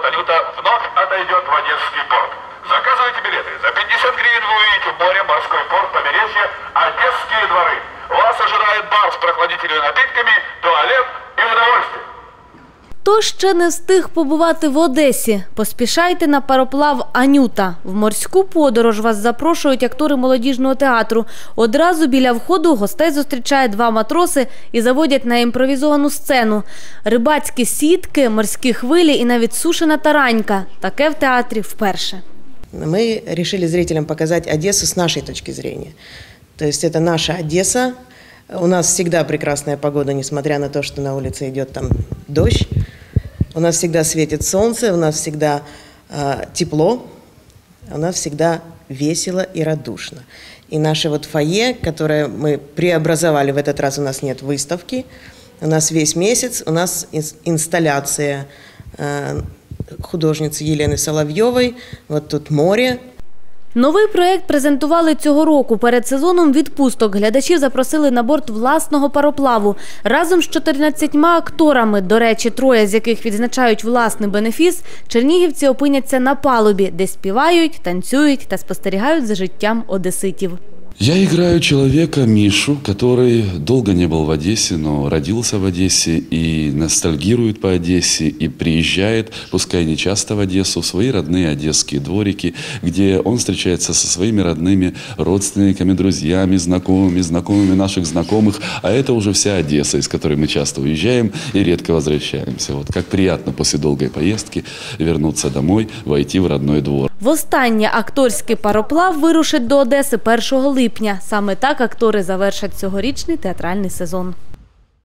«Анюта» вновь отойдет в Одесский порт. Заказывайте билеты. За 50 гривен вы увидите море, морской порт, побережье, Одесские дворы. Вас ожидает бар с прохладительными напитками, туалет. Хто ще не встиг побувати в Одесі? Поспішайте на пароплав Анюта. В морську подорож вас запрошують актори молодіжного театру. Одразу біля входу гостей зустрічає два матроси і заводять на імпровізовану сцену. Рибацькі сітки, морські хвилі і навіть сушена таранька. Таке в театрі вперше. Мы решили зрителям показать Одессу с нашей точки зрения. То есть это наша Одесса. У нас всегда прекрасная погода, несмотря на то, что на улице идет там дождь. У нас всегда светит солнце, у нас всегда э, тепло, у нас всегда весело и радушно. И наше вот фойе, которое мы преобразовали, в этот раз у нас нет выставки, у нас весь месяц, у нас ин- инсталляция э, художницы Елены Соловьевой, вот тут море, Новий проект презентували цього року. Перед сезоном відпусток глядачів запросили на борт власного пароплаву. Разом з 14 акторами, до речі, троє з яких відзначають власний бенефіс, чернігівці опиняться на палубі, де співають, танцюють та спостерігають за життям одеситів. Я играю человека Мишу, который долго не был в Одессе, но родился в Одессе и ностальгирует по Одессе и приезжает, пускай не часто в Одессу, в свои родные одесские дворики, где он встречается со своими родными родственниками, друзьями, знакомыми, знакомыми наших знакомых. А это уже вся Одесса, из которой мы часто уезжаем и редко возвращаемся. Вот как приятно после долгой поездки вернуться домой, войти в родной двор. Востаннє акторський пароплав вирушить до Одеси 1 липня. Саме так актори завершать цьогорічний театральний сезон.